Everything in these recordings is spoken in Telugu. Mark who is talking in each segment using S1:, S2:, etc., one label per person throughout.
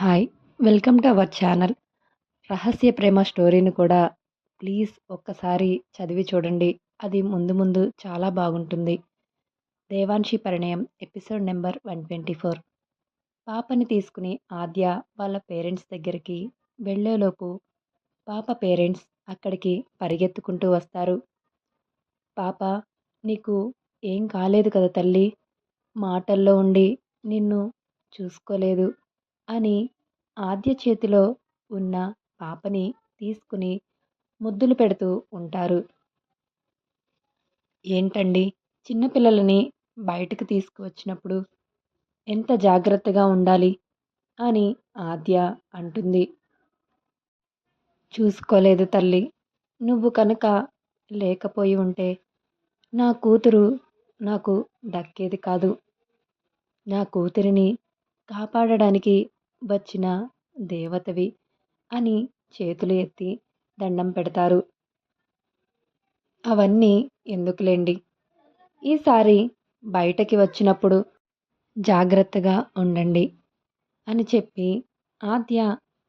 S1: Hi welcome to our channel రహస్య ప్రేమ స్టోరీని కూడా ప్లీజ్ ఒక్కసారి చదివి చూడండి అది ముందు ముందు చాలా బాగుంటుంది Devanshi Parinayam episode number one twenty four పాపని తీసుకుని ఆద్య వాళ్ళ పేరెంట్స్ దగ్గరికి వెళ్ళేలోపు పాప పేరెంట్స్ అక్కడికి పరిగెత్తుకుంటూ వస్తారు పాప నీకు ఏం కాలేదు కదా తల్లి మాటల్లో ఉండి నిన్ను చూసుకోలేదు అని ఆద్య చేతిలో ఉన్న పాపని తీసుకుని ముద్దులు పెడుతూ ఉంటారు. ఏంటండి? చిన్నపిల్లలని బయటకు తీసుకువచ్చినప్పుడు ఎంత జాగ్రత్తగా ఉండాలి అని ఆద్య అంటుంది. చూసుకోలేదు తల్లి నువ్వు కనుక లేకపోయి ఉంటే నా కూతురు నాకు దక్కేది కాదు. నా కూతురిని కాపాడడానికి వచ్చిన దేవతవి అని చేతులు ఎత్తి దండం పెడతారు. అవన్నీ ఎందుకులేండి? ఈసారి బయటకి వచ్చినప్పుడు జాగ్రత్తగా ఉండండి అని చెప్పి ఆద్య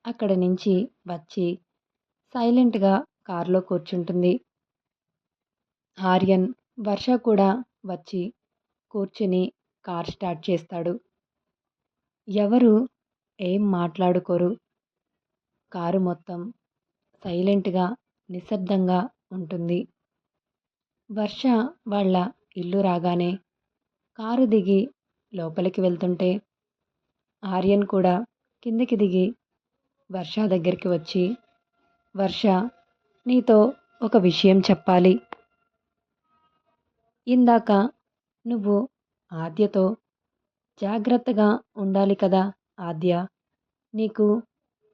S1: అక్కడి నుంచి వచ్చి సైలెంట్గా కారులో కూర్చుంటుంది. ఆర్యన్ వర్ష కూడా వచ్చి కూర్చుని కార్ స్టార్ట్ చేస్తాడు. ఎవరు ఏం మాట్లాడుకోరు. కారు మొత్తం సైలెంట్గా నిశ్శబ్దంగా ఉంటుంది. వర్ష వాళ్ళ ఇల్లు రాగానే కారు దిగి లోపలికి వెళ్తుంటే ఆర్యన్ కూడా కిందికి దిగి వర్ష దగ్గరికి వచ్చి వర్ష నీతో ఒక విషయం చెప్పాలి. ఇందాక నువ్వు ఆద్యతో జాగ్రత్తగా ఉండాలి కదా ఆద్య నీకు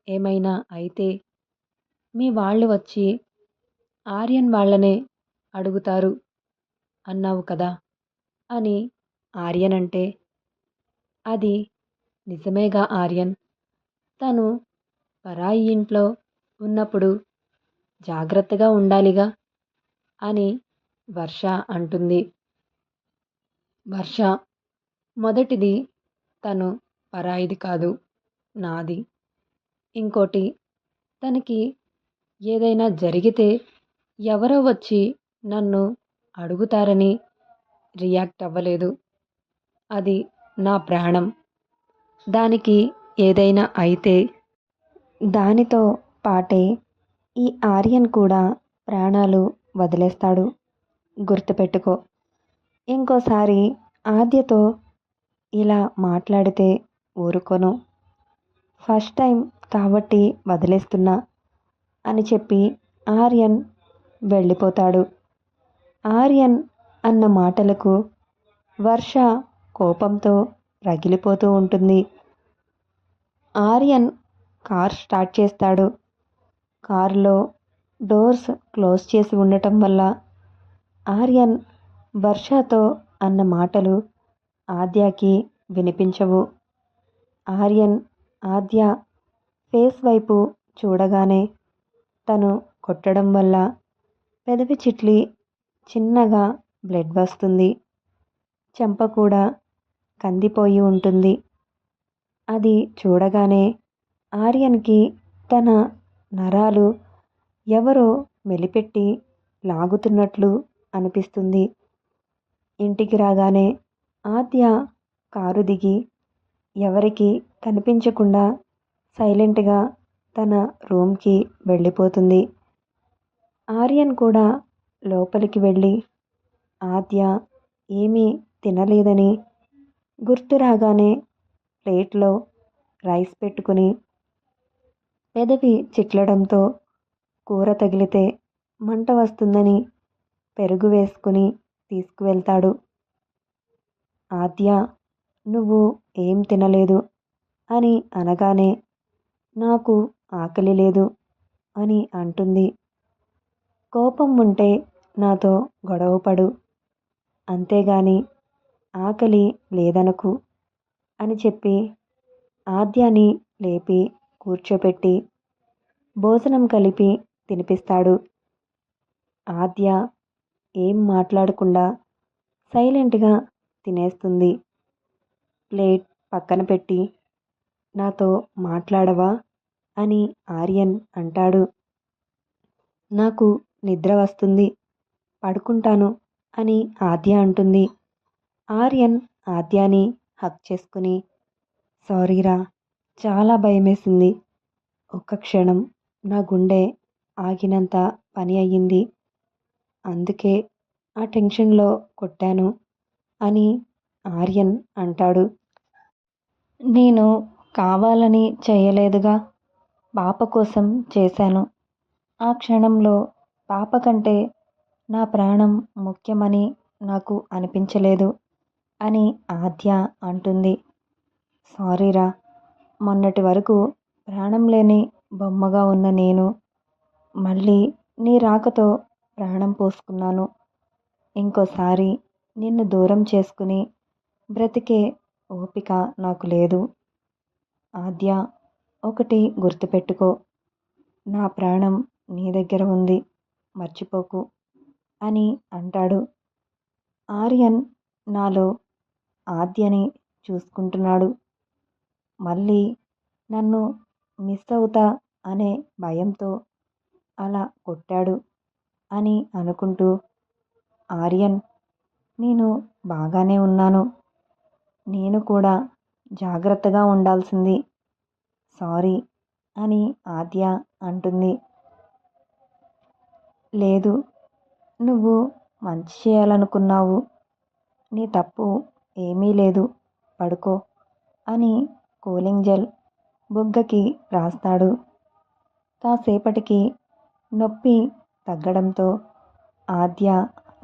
S1: ఏమైనా అయితే మీ వాళ్ళు వచ్చి ఆర్యన్ వాళ్ళనే అడుగుతారు అన్నావు కదా అని ఆర్యన్ అంటే అది నిజమేగా ఆర్యన్? తను పరాయి ఇంట్లో ఉన్నప్పుడు జాగ్రత్తగా ఉండాలిగా అని వర్ష అంటుంది. వర్ష మొదటిది తను పరాయిది కాదు నాది. ఇంకోటి తనకి ఏదైనా జరిగితే ఎవరో వచ్చి నన్ను అడుగుతారని రియాక్ట్ అవ్వలేదు. అది నా ప్రాణం. దానికి ఏదైనా అయితే దానితో పాటే ఈ ఆర్యన్ కూడా ప్రాణాలు వదిలేస్తాడు. గుర్తుపెట్టుకో. ఇంకోసారి ఆద్యతో ఇలా మాట్లాడితే ఊరుకోను. ఫస్ట్ టైం కాబట్టి వదిలేస్తున్నా అని చెప్పి ఆర్యన్ వెళ్ళిపోతాడు. ఆర్యన్ అన్న మాటలకు వర్ష కోపంతో రగిలిపోతూ ఉంటుంది. ఆర్యన్ కార్ స్టార్ట్ చేస్తాడు. కారులో డోర్స్ క్లోజ్ చేసి ఉండటం వల్ల ఆర్యన్ వర్షతో అన్న మాటలు ఆద్యాకి వినిపించవు. ఆర్యన్ ఆద్య ఫేస్ వైపు చూడగానే తను కొట్టడం వల్ల పెదవి చిట్లి చిన్నగా బ్లడ్ వస్తుంది. చెంప కూడా కందిపోయి ఉంటుంది. అది చూడగానే ఆర్యన్కి తన నరాలు ఎవరో మెలిపెట్టి లాగుతున్నట్లు అనిపిస్తుంది. ఇంటికి రాగానే ఆద్య కారు దిగి ఎవరికి కనిపించకుండా సైలెంట్గా తన రూమ్కి వెళ్ళిపోతుంది. ఆర్యన్ కూడా లోపలికి వెళ్ళి ఆద్య ఏమీ తినలేదని గుర్తు రాగానే ప్లేట్లో రైస్ పెట్టుకుని పెదవి చిట్లడంతో కూర తగిలితే మంట వస్తుందని పెరుగు వేసుకుని తీసుకువెళ్తాడు. ఆద్య నువ్వు ఏం తినలేదు? అని అనగానే నాకు ఆకలి లేదు అని అంటుంది. కోపం ఉంటే నాతో గొడవపడు అంతేగాని ఆకలి లేదనకు అని చెప్పి ఆద్యాని లేపి కూర్చోపెట్టి భోజనం కలిపి తినిపిస్తాడు. ఆద్య ఏం మాట్లాడకుండా సైలెంట్గా తినేస్తుంది. ప్లేట్ పక్కన పెట్టి నాతో మాట్లాడవా? అని ఆర్యన్ అంటాడు. నాకు నిద్ర వస్తుంది పడుకుంటాను అని ఆద్య అంటుంది. ఆర్యన్ ఆద్యాని హక్ చేసుకుని సారీరా చాలా భయమేసింది. ఒక్క క్షణం నా గుండె ఆగినంత పని అయ్యింది. అందుకే ఆ టెన్షన్లో కొట్టాను అని ఆర్యన్ అంటాడు. నేను కావాలని చేయలేదుగా. పాప కోసం చేశాను. ఆ క్షణంలో పాప కంటే నా ప్రాణం ముఖ్యమని నాకు అనిపించలేదు అని ఆద్య అంటుంది. సారీరా మొన్నటి వరకు ప్రాణం లేని బొమ్మగా ఉన్న నేను మళ్ళీ నీ రాకతో ప్రాణం పోసుకున్నాను. ఇంకోసారి నిన్ను దూరం చేసుకుని బ్రతికే ఓపిక నాకు లేదు. ఆద్య ఒకటి గుర్తుపెట్టుకో. నా ప్రాణం నీ దగ్గర ఉంది. మర్చిపోకు అని అంటాడు. ఆర్యన్ నాలో ఆద్యని చూసుకుంటున్నాడు. మళ్ళీ నన్ను మిస్ అవుతా అనే భయంతో అలా కొట్టాడు అని అనుకుంటూ ఆర్యన్ నేను బాగానే ఉన్నాను. నేను కూడా జాగ్రత్తగా ఉండాల్సింది. సారీ అని ఆద్య అంటుంది. లేదు నువ్వు మంచి చేయాలనుకున్నావు. నీ తప్పు ఏమీ లేదు. పడుకో అని కూలింగ్ జెల్ బుగ్గకి రాస్తాడు. కాసేపటికి నొప్పి తగ్గడంతో ఆద్య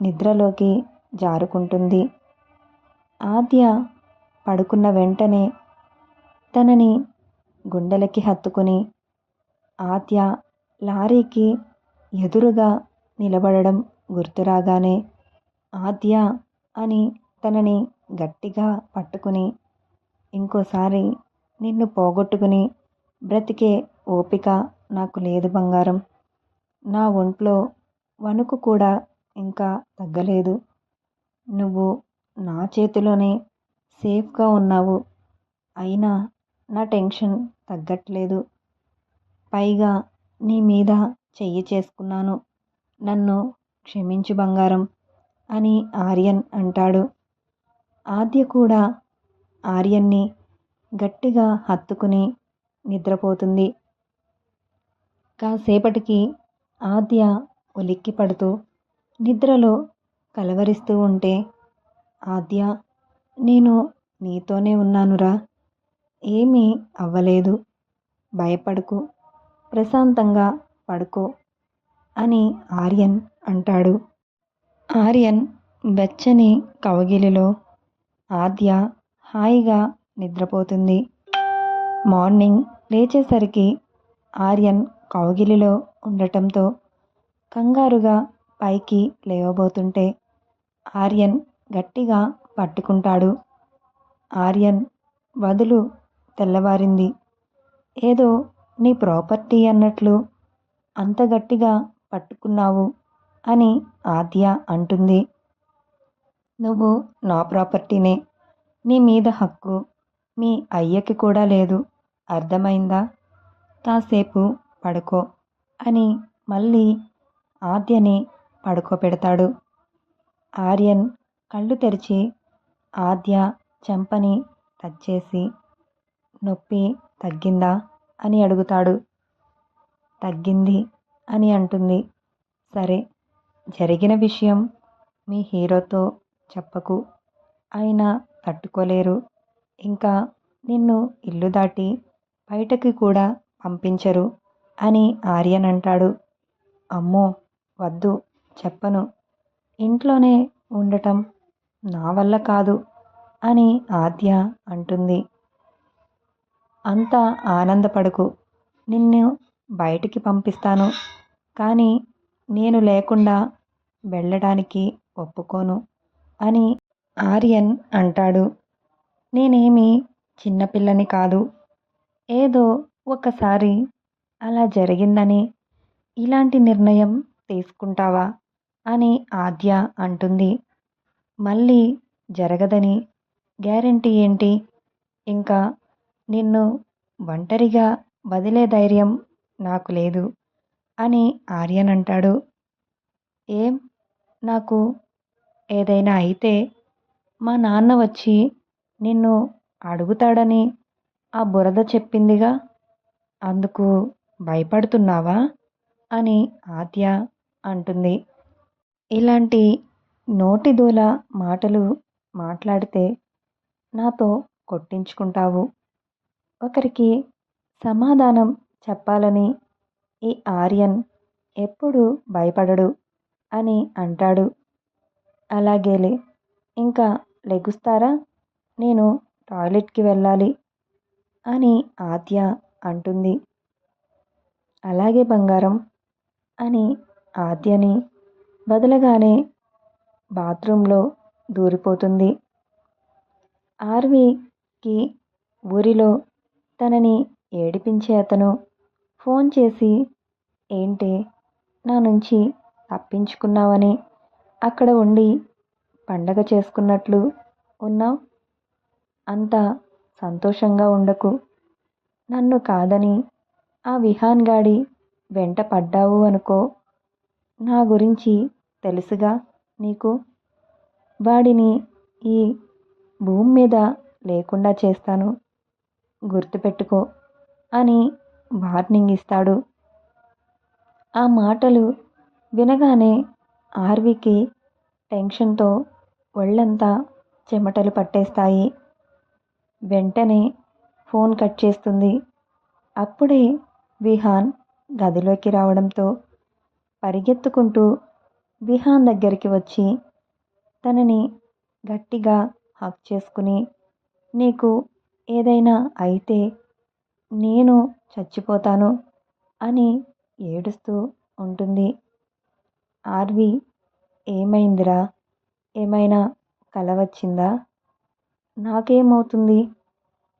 S1: నిద్రలోకి జారుకుంటుంది. ఆద్య పడుకున్న వెంటనే తనని గుండెలకి హత్తుకుని ఆత్య లారీకి ఎదురుగా నిలబడడం గుర్తురాగానే ఆద్య అని తనని గట్టిగా పట్టుకుని ఇంకోసారి నిన్ను పోగొట్టుకుని బ్రతికే ఓపిక నాకు లేదు బంగారం. నా ఒంట్లో వణుకు కూడా ఇంకా తగ్గలేదు. నువ్వు నా చేతిలోనే సేఫ్గా ఉన్నావు. అయినా నా టెన్షన్ తగ్గట్లేదు. పైగా నీ మీద చెయ్యి చేసుకున్నాను. నన్ను క్షమించు బంగారం అని ఆర్యన్ అంటాడు. ఆద్య కూడా ఆర్యన్ని గట్టిగా హత్తుకుని నిద్రపోతుంది. కాసేపటికి ఆద్య ఉలిక్కి పడుతూ నిద్రలో కలవరిస్తూ ఉంటే ఆద్య నేను నీతోనే ఉన్నానురా. ఏమీ అవ్వలేదు. భయపడకు. ప్రశాంతంగా పడుకో అని ఆర్యన్ అంటాడు. ఆర్యన్ వెచ్చని కవగిలిలో ఆద్య హాయిగా నిద్రపోతుంది. మార్నింగ్ లేచేసరికి ఆర్యన్ కౌగిలిలో ఉండటంతో కంగారుగా పైకి లేవబోతుంటే ఆర్యన్ గట్టిగా పట్టుకుంటాడు. ఆర్యన్ వదులు తెల్లవారింది. ఏదో నీ ప్రాపర్టీ అన్నట్లు అంత గట్టిగా పట్టుకున్నావు అని ఆద్య అంటుంది. నువ్వు నా ప్రాపర్టీనే. నీ మీద హక్కు మీ అయ్యకి కూడా లేదు. అర్థమైందా? కాసేపు పడుకో అని మళ్ళీ ఆద్యని పడుకోబెడతాడు. ఆర్యన్ కళ్ళు తెరిచి ఆద్య చెంపని టచ్ చేసి నొప్పి తగ్గిందా అని అడుగుతాడు. తగ్గింది అని అంటుంది. సరే జరిగిన విషయం మీ హీరోతో చెప్పకు. ఆయన తట్టుకోలేరు. ఇంకా నిన్ను ఇల్లు దాటి బయటకి కూడా పంపించరు అని ఆర్యన్ అంటాడు. అమ్మో వద్దు చెప్పను. ఇంట్లోనే ఉండటం నా వల్ల కాదు అని ఆద్య అంటుంది. అంత ఆనందపడకు. నిన్ను బయటికి పంపిస్తాను కానీ నేను లేకుండా వెళ్ళడానికి ఒప్పుకోను అని ఆర్యన్ అంటాడు. నేనేమి చిన్నపిల్లని కాదు. ఏదో ఒకసారి అలా జరిగిందని ఇలాంటి నిర్ణయం తీసుకుంటావా అని ఆద్య అంటుంది. మళ్ళీ జరగదని గ్యారంటీ ఏంటి? ఇంకా నిన్ను ఒంటరిగా వదిలే ధైర్యం నాకు లేదు అని ఆర్యన్ అంటాడు. ఏం? నాకు ఏదైనా అయితే మా నాన్న వచ్చి నిన్ను అడుగుతాడని ఆ బురద చెప్పిందిగా? అందుకు భయపడుతున్నావా? అని ఆద్య అంటుంది. ఇలాంటి నోటిదోల మాటలు మాట్లాడితే నాతో కొట్టించుకుంటావు. ఒకరికి సమాధానం చెప్పాలని ఈ ఆర్యన్ ఎప్పుడు భయపడడు అని అంటాడు. అలాగేలే ఇంకా లెగుస్తారా? నేను టాయిలెట్కి వెళ్ళాలి అని ఆద్య అంటుంది. అలాగే బంగారం అని ఆద్యని వదలగానే బాత్రూంలో దూరిపోతుంది. ఆర్వీకి ఊరిలో తనని ఏడిపించే అతను ఫోన్ చేసి ఏంటి నా నుంచి తప్పించుకున్నావని అక్కడ ఉండి పండగ చేసుకున్నట్లు ఉన్నావు? అంత సంతోషంగా ఉండకు. నన్ను కాదని ఆ విహాన్ గాడి వెంట పడ్డావు అనుకో. నా గురించి తెలుసుగా. నీకు? వాడిని ఈ భూమి మీద లేకుండా చేస్తాను. గుర్తుపెట్టుకో అని వార్నింగ్ ఇస్తాడు. ఆ మాటలు వినగానే ఆర్వికి టెన్షన్తో ఒళ్ళంతా చెమటలు పట్టేస్తాయి. వెంటనే ఫోన్ కట్ చేస్తుంది. అప్పుడే విహాన్ గదిలోకి రావడంతో పరిగెత్తుకుంటూ విహాన్ దగ్గరికి వచ్చి తనని గట్టిగా హక్ చేసుకుని నీకు ఏదైనా అయితే నేను చచ్చిపోతాను అని ఏడుస్తూ ఉంటుంది. ఆర్వి ఏమైందిరా? ఏమైనా కల వచ్చిందా? నాకేమవుతుంది?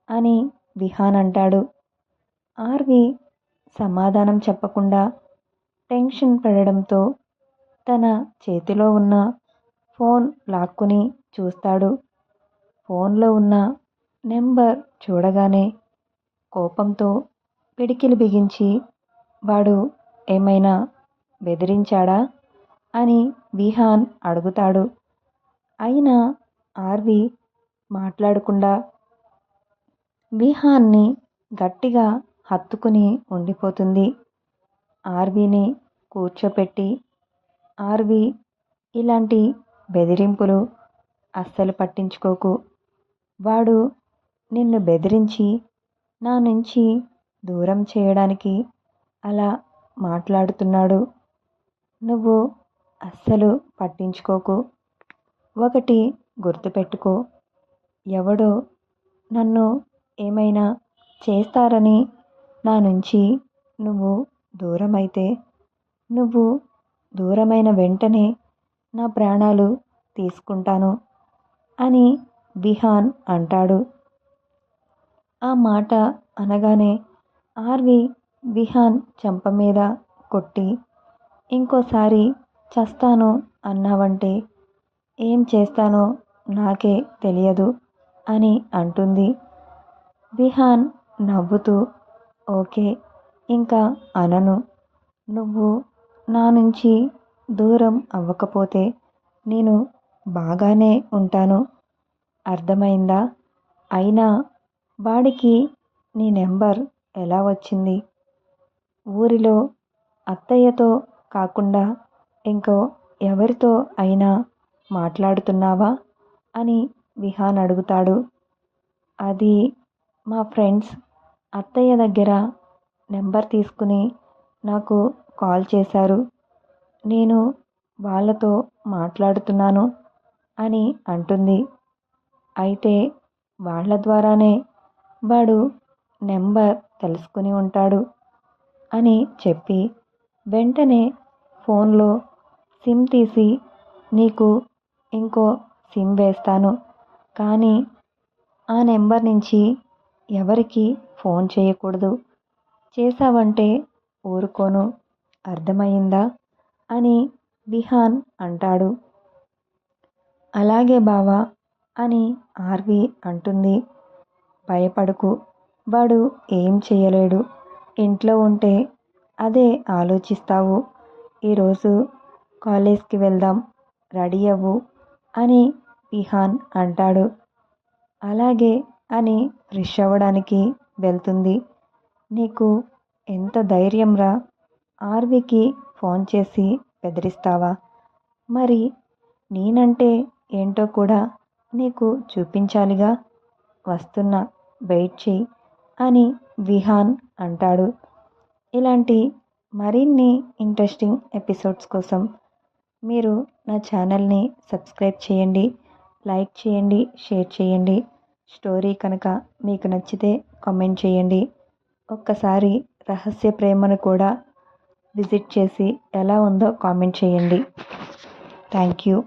S1: అని విహాన్ అంటాడు. ఆర్వి సమాధానం చెప్పకుండా టెన్షన్ పడడంతో తన చేతిలో ఉన్న ఫోన్ లాక్కుని చూస్తాడు. ఫోన్లో ఉన్న నెంబర్ చూడగానే కోపంతో పిడికిలి బిగించి వాడు ఏమైనా బెదిరించాడా? అని విహాన్ అడుగుతాడు. అయినా ఆర్వి మాట్లాడకుండా విహాన్ని గట్టిగా హత్తుకుని ఉండిపోతుంది. ఆర్వీని కూర్చోపెట్టి ఆర్వి ఇలాంటి బెదిరింపులు అస్సలు పట్టించుకోకు. వాడు నిన్ను బెదిరించి నా నుంచి దూరం చేయడానికి అలా మాట్లాడుతున్నాడు. నువ్వు అస్సలు పట్టించుకోకు. ఒకటి గుర్తుపెట్టుకో. ఎవడో నన్ను ఏమైనా చేస్తారని నా నుంచి నువ్వు దూరమైతే నువ్వు దూరమైన వెంటనే నా ప్రాణాలు తీసుకుంటాను అని విహాన్ అంటాడు. ఆ మాట అనగానే ఆర్వి విహాన్ చెంప మీద కొట్టి ఇంకోసారి చస్తాను అన్నావంటే ఏం చేస్తానో నాకే తెలియదు అని అంటుంది. విహాన్ నవ్వుతూ ఓకే ఇంకా అనను. నువ్వు నా నుంచి దూరం అవ్వకపోతే నేను బాగానే ఉంటాను. అర్థమైందా? అయినా వాడికి నీ నెంబర్ ఎలా వచ్చింది? ఊరిలో అత్తయ్యతో కాకుండా ఇంకో ఎవరితో అయినా మాట్లాడుతున్నావా? అని విహాన్ అడుగుతాడు. అది మా ఫ్రెండ్స్ అత్తయ్య దగ్గర నెంబర్ తీసుకుని నాకు కాల్ చేశారు. నేను వాళ్ళతో మాట్లాడుతున్నాను అని అంటుంది. అయితే వాళ్ళ ద్వారానే వాడు నెంబర్ తెలుసుకుని ఉంటాడు అని చెప్పి వెంటనే ఫోన్లో సిమ్ తీసి నీకు ఇంకో సిమ్ వేస్తాను. కానీ ఆ నెంబర్ నుంచి ఎవరికి ఫోన్ చేయకూడదు. చేశావంటే ఊరుకోను. అర్థమయ్యిందా? అని విహాన్ అంటాడు. అలాగే బావా అని ఆర్వి అంటుంది. భయపడకు వాడు ఏం చేయలేడు. ఇంట్లో ఉంటే అదే ఆలోచిస్తావు. ఈరోజు కాలేజ్కి వెళ్దాం రెడీ అవ్వు అని విహాన్ అంటాడు. అలాగే అని ఫ్రెష్ అవ్వడానికి వెళ్తుంది. నీకు ఎంత ధైర్యంరా? ఆర్వికి ఫోన్ చేసి బెదిరిస్తావా? మరి నేనంటే ఏంటో కూడా నీకు చూపించాలిగా? వస్తున్నా వెయిట్ చేయి అని విహాన్ అంటాడు. ఇలాంటి మరిన్ని ఇంట్రెస్టింగ్ ఎపిసోడ్స్ కోసం మీరు నా ఛానల్ని సబ్స్క్రైబ్ చేయండి లైక్ చేయండి షేర్ చేయండి. స్టోరీ కనుక మీకు నచ్చితే కామెంట్ చేయండి. ఒక్కసారి రహస్య ప్రేమను కూడా విజిట్ చేసి ఎలా ఉందో కామెంట్ చేయండి. Thank you.